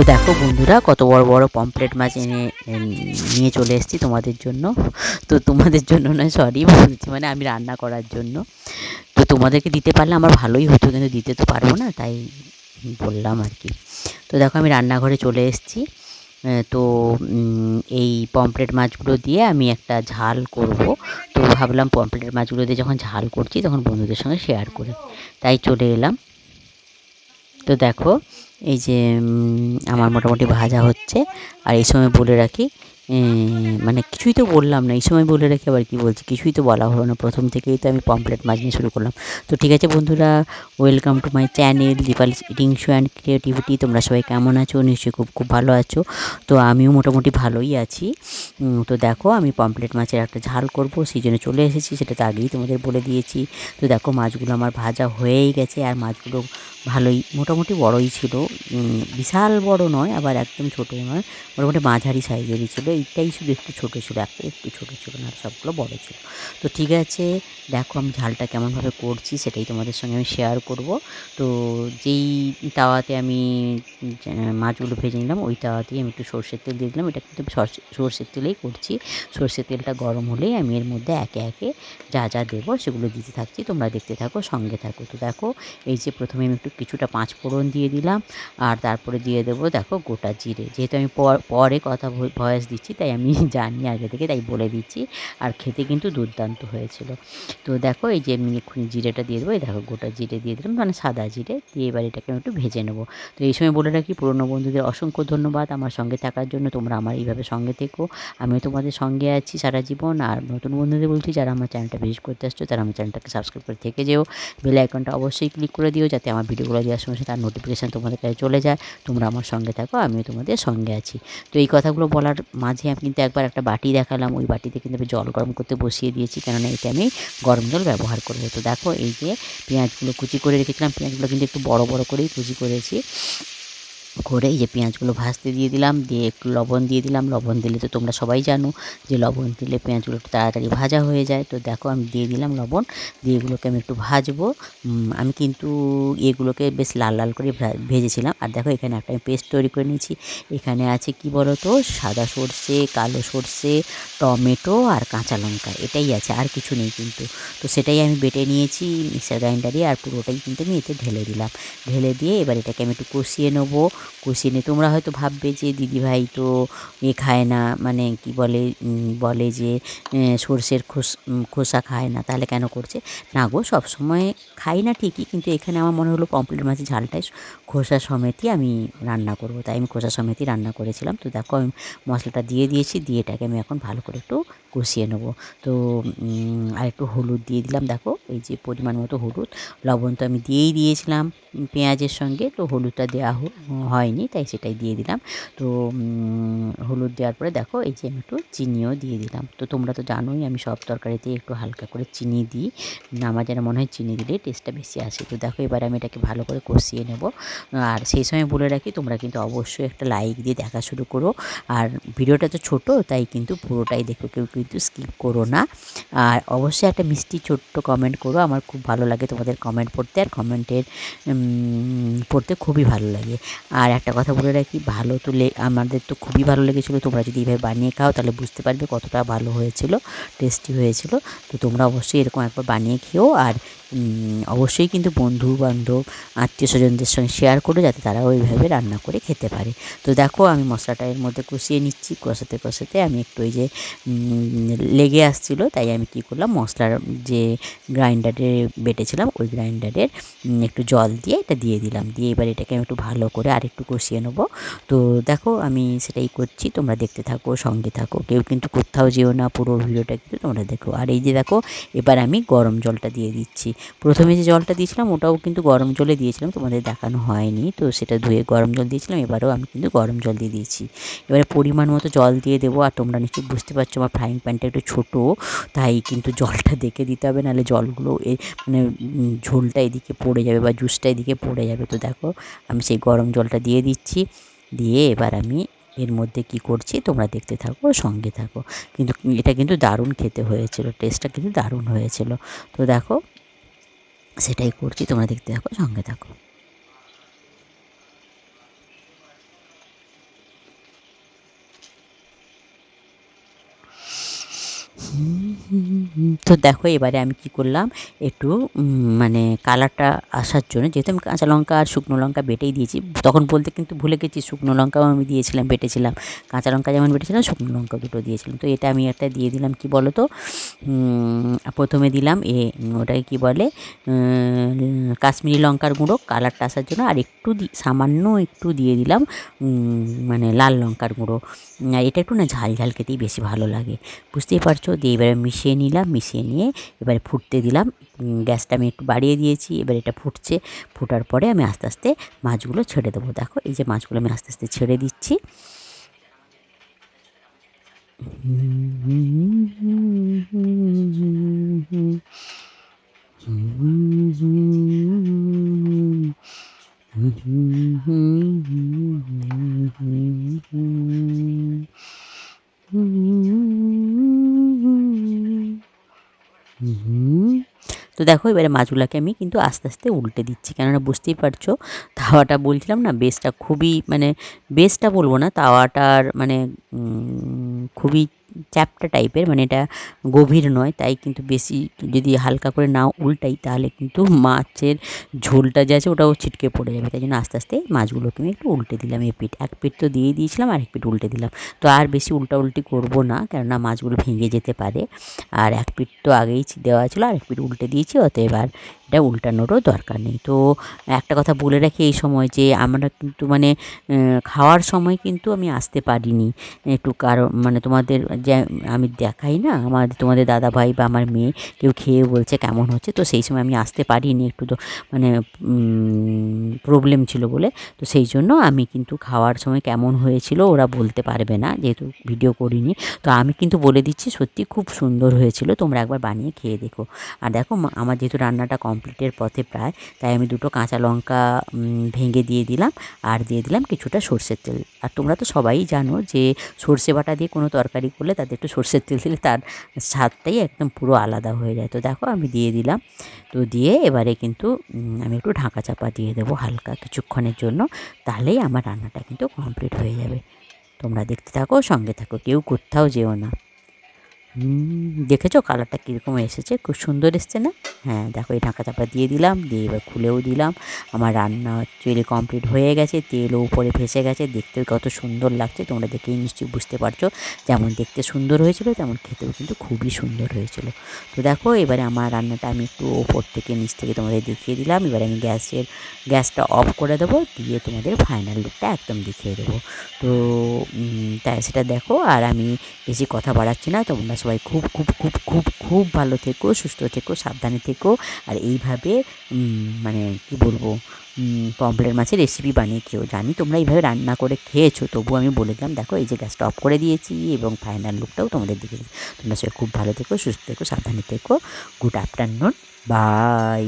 তো দেখো বন্ধুরা, কত বড় বড় পমপ্লেট মাছ এনে নিয়ে চলে এসেছি তোমাদের জন্য। তো তোমাদের জন্য না সরি বলছি মানে আমি রান্না করার জন্য। তো তোমাদেরকে দিতে পারলে আমার ভালোই হতো, কিন্তু দিতে তো পারব না, তাই বললাম আর কি। তো দেখো আমি রান্নাঘরে চলে এসেছি। তো এই পমপ্লেট মাছগুলো দিয়ে আমি একটা ঝাল করব। তো ভাবলাম পমপ্লেট মাছগুলো দিয়ে যখন ঝাল করছি, তখন বন্ধুদের সঙ্গে শেয়ার করি। তাই চলে এলাম। তো দেখো, এই যে আমার মোটামুটি ভাজা হচ্ছে। আর এই সময় বলে রাখি মানে কিছুই তো বললাম না, এই সময় বলে রাখি আবার কি বলছি, কিছুই তো বলা হলো না। প্রথম থেকেই তো আমি পমপ্লেট মাছ নিয়ে শুরু করলাম। তো ঠিক আছে বন্ধুরা, welcome to my channel Dipali eating show and creativity. তোমরা সবাই কেমন আছো? নিশ্চয়ই খুব খুব ভালো আছো। তো আমিও মোটামুটি ভালোই আছি। তো দেখো, আমি পমপ্লেট মাছের একটা ঝাল করব, সেই জন্য চলে এসেছি, সেটা তো আগেই তোমাদের বলে দিয়েছি। তো দেখো, মাছগুলো আমার ভাজা হয়েই গেছে, আর মাছগুলো ভালোই, মোটামুটি বড়ই ছিল। বিশাল বড় নয়, আবার একদম ছোটো নয়, মোটামুটি মাঝারি সাইজেরই ছিল। এইটাই শুধু একটু ছোটো ছিল একটা একটু ছোটো ছিল না, সবগুলো বড় ছিল। তো ঠিক আছে, দেখো আমি ঝালটা কেমনভাবে করছি, সেটাই তোমাদের সঙ্গে আমি শেয়ার করব। তো যেই তাওয়াতে আমি মাছগুলো ভেজে নিলাম, ওই তাওয়াতেই আমি একটু সর্ষের তেল দিয়ে দিলাম। এটা কিন্তু সর্ষে সর্ষের তেলেই করছি। সর্ষের তেলটা গরম হলেই আমি এর মধ্যে একে একে যা যা দেবো, সেগুলো দিতে থাকছি। তোমরা দেখতে থাকো, সঙ্গে থাকো। তো দেখো, এই যে প্রথমে আমি একটু কিছুটা পাঁচ ফোড়ন দিয়ে দিলাম আর তারপরে দিয়ে দেবো দেখো গোটা জিরে। যেহেতু আমি পর- কথা ভয়েস দিচ্ছি, তাই আমি জানি আগে থেকে, তাই বলে দিচ্ছি। আর খেতে কিন্তু দুর্দান্ত হয়েছিল। তো দেখো এই যে আমি এক্ষুনি জিরেটা দিয়ে দেবো, এই দেখো গোটা জিরে দিয়ে দিলাম মানে সাদা জিরে, দিয়ে এবার এটাকে আমি একটু ভেজে নেব। তো এই সময় বলে রাখি, পুরনো বন্ধুদের অসংখ্য ধন্যবাদ আমার সঙ্গে থাকার জন্য, তোমরা আমার এইভাবে সঙ্গে থেকো। আমিও তোমাদের সঙ্গে আছি সারা জীবন, আর নতুন বন্ধুদের বলছি, যারা আমার চ্যানেলটা ভিজিট করতে আসছো, তারা আমার চ্যানেলটাকে সাবস্ক্রাইব করে থেকে যেও। বেল আইকনটা অবশ্যই ক্লিক করে দিও, যাতে আমার ভিডিওগুলো দেওয়ার সময় তার নোটিফিকেশান তোমাদের কাছে চলে যায়, তোমরা আমার সঙ্গে থাকো, আমিও তোমাদের সঙ্গে আছি। তো এই কথাগুলো বলার মাঝে আমি কিন্তু একবার একটা বাটি দেখালাম, ওই বাটিতে কিন্তু আমি জল গরম করতে বসিয়ে দিয়েছি, কেননা এটা আমি গরম জল ব্যবহার করব। তো দেখো এই যে পেঁয়াজগুলো কুচি করে রেখেছিলাম, পেঁয়াজগুলো কিন্তু একটু বড় বড় করেই কুচি করেছি। করে এই যে পেঁয়াজগুলো ভাজতে দিয়ে দিলাম, দিয়ে একটু লবণ দিয়ে দিলাম। লবণ দিলে তো তোমরা সবাই জানো যে লবণ দিলে পেঁয়াজগুলো একটু তাড়াতাড়ি ভাজা হয়ে যায়। তো দেখো আমি দিয়ে দিলাম লবণ, দিয়ে এগুলোকে আমি একটু ভাজবো। আমি কিন্তু এগুলোকে বেশ লাল লাল করে ভেজেছিলাম। আর দেখো এখানে একটা আমি পেস্ট তৈরি করে নিয়েছি। এখানে আছে কি বলো তো সাদা সর্ষে, কালো সর্ষে, টমেটো আর কাঁচা লঙ্কা। এটাই আছে, আর কিছু নেই কিন্তু। তো সেটাই আমি বেটে নিয়েছি মিক্সার গ্রাইন্ডারে আর পুরোটাই কিন্তু আমি এতে ঢেলে দিলাম। ঢেলে দিয়ে এবার এটাকে আমি একটু কষিয়ে নেব। নিয়ে তোমরা হয়তো ভাববে যে, দিদিভাই তো এ খায় না। মানে কি বলে বলে যে সর্ষের খোস খোসা খায় না। তাহলে কেন করছে? না গো সবসময় খাই না ঠিকই, কিন্তু এখানে আমার মনে হলো পমপ্লেট মাছের ঝালটাই খোসা সমেতই আমি রান্না করব। তাই আমি খোসা সমেতই রান্না করেছিলাম। তো দেখো, আমি মশলাটা দিয়ে দিয়েছি, দিয়ে এটাকে আমি এখন ভালো করে একটু কষিয়ে নেব। তো আর একটু হলুদ দিয়ে দিলাম। দেখো, এই যে পরিমাণ মতো হলুদ। লবণ তো আমি দিয়েই দিয়েছিলাম পেঁয়াজের সঙ্গে। তো হলুদটা দেওয়া হয়নি, তাই সেটাই দিয়ে দিলাম। তো হলুদ দেওয়ার পরে দেখো, এই যে আমি একটু চিনিও দিয়ে দিলাম। তো তোমরা তো জানোই আমি সব তরকারিতে একটু হালকা করে চিনি দিই। আমার যেন মনে হয় চিনি দিলে টেস্টটা বেশি আসে। তো দেখো, এবার আমি এটাকে ভালো করে কষিয়ে নেব। আর সেই সময় বলে রাখি, তোমরা কিন্তু অবশ্যই একটা লাইক দিয়ে দেখা শুরু করো। আর ভিডিওটা তো ছোট, তাই কিন্তু পুরোটাই দেখো, কেউ কিন্তু স্কিপ করো না। আর অবশ্যই একটা মিষ্টি ছোট্ট কমেন্ট করো, আমার খুব ভালো লাগে তোমাদের কমেন্ট পড়তে। আর কমেন্টের পড়তে খুবই ভালো লাগে। আর একটা কথা বলে রাখি, ভালো তো লে, আমাদের তো খুবই ভালো লেগেছিল। তোমরা যদি এইভাবে বানিয়ে খাও তাহলে বুঝতে পারবে কতটা ভালো হয়েছিল টেস্টি হয়েছিল। তো তোমরা অবশ্যই এরকম একবার বানিয়ে খেও আর অবশ্যই কিন্তু বন্ধু বান্ধব, আত্মীয় স্বজনদের সঙ্গে শেয়ার করো যাতে তারা ওইভাবে রান্না করে খেতে পারে। তো দেখো আমি মশলাটা এর মধ্যে কষিয়ে নিচ্ছি, কষাতে কষাতে আমি একটু ওই যে লেগে আসছিল, তাই আমি কী করলাম, মশলার যে গ্রাইন্ডারে বেটেছিলাম, ওই গ্রাইন্ডারের একটু জল দিয়ে এটা দিয়ে দিলাম। দিয়ে এবার এটাকে আমি একটু ভালো করে আর একটু কষিয়ে নেব। তো দেখো আমি সেটাই করছি, তোমরা দেখতে থাকো, সঙ্গে থাকো, কেউ কিন্তু কোথাও যেও না, পুরো ভিডিওটা কিন্তু তোমরা দেখো। আর এই যে দেখো, এবার আমি গরম জলটা দিয়ে দিচ্ছি। প্রথমে যে জলটা দিয়েছিলাম, ওটাও কিন্তু গরম জলে দিয়েছিলাম, তোমাদের দেখানো হয়নি। তো সেটা ধুয়ে গরম জল দিয়েছিলাম, এবারেও আমি কিন্তু গরম জল দিয়ে দিয়েছি। এবারে পরিমাণ মতো জল দিয়ে দেবো, আর তোমরা নিশ্চয়ই বুঝতে পারছ আমার ফ্রাইং প্যানটা একটু ছোটো, তাই কিন্তু জলটা দেখে দিতে হবে, নাহলে জলগুলো এ মানে ঝোলটা এদিকে পড়ে যাবে বা জুসটা এদিকে পড়ে যাবে। তো দেখো, আমি সেই গরম জলটা দিয়ে দিচ্ছি, দিয়ে এবার আমি এর মধ্যে কি করছি, তোমরা দেখতে থাকো, সঙ্গে থাকো। কিন্তু, এটা কিন্তু দারুণ খেতে হয়েছিল টেস্টটা কিন্তু দারুণ হয়েছিল। তো দেখো সেটাই করছি তোমরা দেখতে থাকো সঙ্গে থাকো। হুম। তো দেখো, এবারে আমি কি করলাম, একটু মানে কালারটা আসার জন্য, যেহেতু আমি কাঁচা লঙ্কা আর শুকনো লঙ্কা বেটেই দিয়েছি, তখন বলতে কিন্তু ভুলে গেছি, শুকনো লঙ্কাও আমি দিয়েছিলাম, বেটেছিলাম। কাঁচা লঙ্কা যেমন বেটেছিলাম, শুকনো লঙ্কা দুটো দিয়েছিলাম। তো এটা আমি একটা দিয়ে দিলাম, কি বলো তো প্রথমে দিলাম এ, ওটাকে কি বলে কাশ্মীরি লঙ্কার গুঁড়ো, কালারটা আসার জন্য, আর একটু সামান্য একটু দিয়ে দিলাম মানে লাল লঙ্কার গুঁড়ো। এটা একটু না ঝাল ঝাল খেতেই বেশি ভালো লাগে, বুঝতেই পারছ? দিয়ে এবারে মিশিয়ে নিলাম, মিশিয়ে নিয়ে এবারে ফুটতে দিলাম। গ্যাসটা আমি একটু বাড়িয়ে দিয়েছি, এবার এটা ফুটছে। ফোটার পরে আমি আস্তে আস্তে মাছগুলো ছেড়ে দেবো। দেখো, এই যে মাছগুলো আমি আস্তে আস্তে ছেড়ে দিচ্ছি। হুম তো দেখো, এবারে মাছগুলোকে আমি কিন্তু আস্তে আস্তে উল্টে দিচ্ছি। কেননা বুঝতেই পারছ, তাওয়াটা বলছিলাম না, বেসটা খুবই মানে বেসটা বলব না, তাওয়াটার মানে খুবই চ্যাপ্টা টাইপের মানে এটা গভীর নয়, তাই কিন্তু বেশি যদি হালকা করে না উল্টাই তাহলে কিন্তু মাছের ঝোলটা যে আছে ওটাও ছিটকে পড়ে যাবে। তাই জন্য আস্তে আস্তে মাছগুলোকে আমি একটু উল্টে দিলাম এই পিঠ। এক পিঠ তো দিয়ে দিয়েছিলাম আর এক পিঠ উল্টে দিলাম। তো আর বেশি উল্টা উল্টি করব না, কেননা মাছগুলো ভেঙে যেতে পারে। আর এক পিঠ তো আগেই দেওয়া ছিল আর এক পিঠ উল্টে দিয়েছি, অতএব আর এটা উল্টানোরও দরকার নেই। তো একটা কথা বলে রাখি এই সময় যে, আমরা কিন্তু মানে খাওয়ার সময় কিন্তু আমি আসতে পারিনি। একটু কারণ মানে তোমাদের যে আমি দেখাই না, আমার তোমাদের দাদা ভাই বা আমার মেয়ে কেউ খেয়ে বলছে কেমন হচ্ছে, তো সেই সময় আমি আসতে পারিনি একটু তো মানে প্রবলেম ছিল বলে, তো সেই জন্য আমি কিন্তু খাওয়ার সময় কেমন হয়েছিল ওরা বলতে পারবে না, যেহেতু ভিডিও করিনি। তো আমি কিন্তু বলে দিচ্ছি, সত্যি খুব সুন্দর হয়েছিল, তোমরা একবার বানিয়ে খেয়ে দেখো। আর দেখো আমার যেহেতু রান্নাটা কমপ্লিটের পথে প্রায়, তাই আমি দুটো কাঁচা লঙ্কা ভেঙে দিয়ে দিলাম, আর দিয়ে দিলাম কিছুটা সর্ষের তেল। আর তোমরা তো সবাই জানো যে সর্ষে বাটা দিয়ে কোনো তরকারি করলে তাতে একটু সর্ষের তেল দিলে তার স্বাদটাই একদম পুরো আলাদা হয়ে যায়। তো দেখো আমি দিয়ে দিলাম। তো দিয়ে এবারে কিন্তু আমি একটু ঢাকা চাপা দিয়ে দেবো হালকা কিছুক্ষণের জন্য। তাহলেই আমার রান্নাটা কিন্তু কমপ্লিট হয়ে যাবে। তোমরা দেখতে থাকো, সঙ্গে থাকো, কেউ কোথাও যেও না। দেখেছ কালারটা কীরকম এসেছে? খুব সুন্দর এসছে না? হ্যাঁ দেখো এই ঢাকা চাপা দিয়ে দিলাম, দিয়ে এবার খুলেও দিলাম। আমার রান্না চুলে কমপ্লিট হয়ে গেছে, তেলও উপরে ভেসে গেছে দেখতে কত সুন্দর লাগছে, তোমরা দেখেই নিশ্চয়ই বুঝতে পারছ। যেমন দেখতে সুন্দর হয়েছিল, তেমন খেতেও কিন্তু খুবই সুন্দর হয়েছিল। তো দেখো, এবারে আমার রান্নাটা আমি একটু ওপর থেকে, নিচ থেকে তোমাদের দেখিয়ে দিলাম। এবারে আমি গ্যাসের, গ্যাসটা অফ করে দেবো, দিয়ে তোমাদের ফাইনাল লুকটা একদম দেখিয়ে দেবো। তো তাই সেটা দেখো, আর আমি বেশি কথা বাড়াচ্ছি না, তোমরা সবাই খুব খুব খুব খুব খুব ভালো থেকো, সুস্থ থেকো, সাবধানে থেকো। আর এইভাবে মানে কি বলব পম্পলেট মাছের রেসিপি বানিয়ে খেয়েও জানি। তোমরা এইভাবে রান্না করে খেয়েছো তবু আমি বলে দিলাম, দেখো এই যে গ্যাসটা অফ করে দিয়েছি এবং ফাইনাল লুকটাও তোমাদের দিকে তোমরা সবাই খুব ভালো থেকো, সুস্থ থেকো, সাবধানে থেকো। Good afternoon by